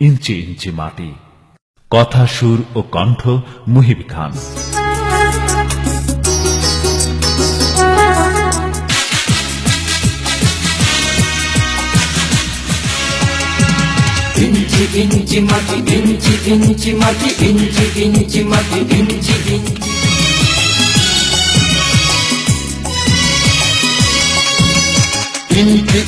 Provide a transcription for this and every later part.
ইঞ্চি ইঞ্চি মাটি। কথা, সুর ও কণ্ঠ মুহিব খান। ইঞ্চি ইঞ্চি মাটি, ইঞ্চি ইঞ্চি মাটি, ইঞ্চি ইঞ্চি মাটি, ইঞ্চি ইঞ্চি।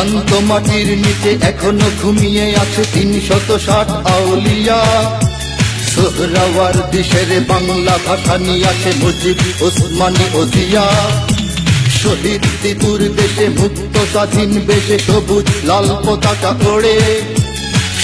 শান্ত মাটির নিচে এখনও ঘুমিয়ে আছে তিন শত ষাট আউলিয়া। সোহরাওয়ার দেশের বাংলা ভাষা নিয়ে আছে মুজিব, ওসমানী ওজিয়া। শহীদ তিতুর দেশে মুক্ত স্বাধীন বেশে সবুজ লাল পতাকা ওড়ে।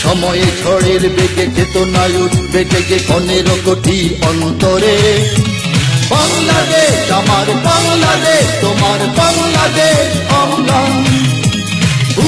সময়ে ঝড়ের বেগে চেতনায় উঠবে জেগে পনেরো কোটি অন্তরে। বাংলাদেশ, আমার বাংলাদেশ, তোমার বাংলাদেশ অম্লান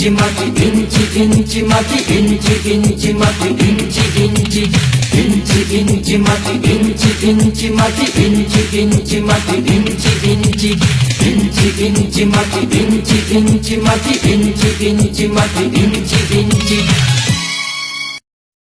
ইঞ্চি ইঞ্চি মাটি ইঞ্চি ইঞ্চি মাটি ইঞ্চি ইঞ্চি মাটি ইঞ্চি ইঞ্চি ইঞ্চি ইঞ্চি মাটি ইঞ্চি ইঞ্চি মাটি ইঞ্চি ইঞ্চি মাটি ইঞ্চি ইঞ্চি ইঞ্চি ইঞ্চি মাটি ইঞ্চি ইঞ্চি মাটি ইঞ্চি ইঞ্চি মাটি ইঞ্চি ইঞ্চি